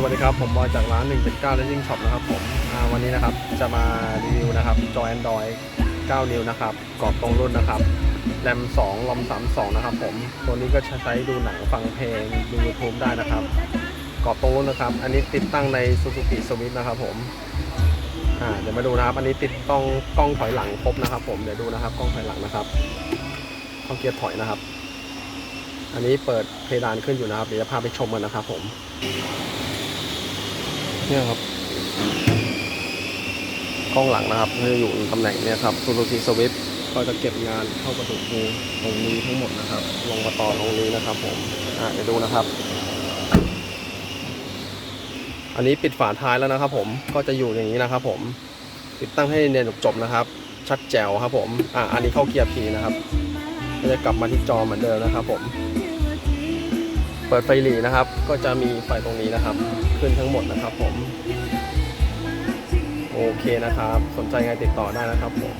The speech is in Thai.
สวัสดีครับ ผมบอยจากร้าน179 Racing Shop นะครับผมวันนี้นะครับจะมารีวิวนะครับจอ Android 9 นิ้วนะครับกรอบตรงรุ่นนะครับแรม 2 ลอม 32 นะครับผม ตัวนี้ก็ใช้ดูหนังฟังเพลง ดู YouTube ได้นะครับกรอบตรงรุ่นนะครับ อันนี้ติดตั้งใน Suzuki Swift นะครับผมเดี๋ยวมาดูนะครับ อันนี้ติดต้องกล้องถอยหลังครบนะครับ ผม เดี๋ยวดูนะครับกล้องถอยหลังนะครับกล้อเกียร์ถอยนะครับ อันนี้เปิดเพดานขึ้นอยู่นะครับ เดี๋ยวจะพาไปชมกันนะครับผม เนี่ยครับ กล้องหลังนะครับจะอยู่ตำแหน่งเนี่ยครับ Suzuki Swift ก็จะเก็บงานเข้ากระดูกงูตรงนี้ทั้งหมดนะครับ ลงมาต่อตรงนี้นะครับผมอะเดี๋ยวดูนะครับ อันนี้ปิดฝาท้ายแล้วนะครับ ผมก็จะอยู่อย่างนี้นะครับ ผมติดตั้งให้เนียนจบนะครับ ชัดแจ๋วครับ ผมอะอันนี้เข้าเกียร์พีนะครับก็จะกลับมาที่จอเหมือนเดิมนะครับ ผม เปิดไฟหลีนะครับ ก็จะมีไฟตรงนี้นะครับ ขึ้นทั้งหมดนะครับผม โอเคนะครับ สนใจไงติดต่อได้นะครับผม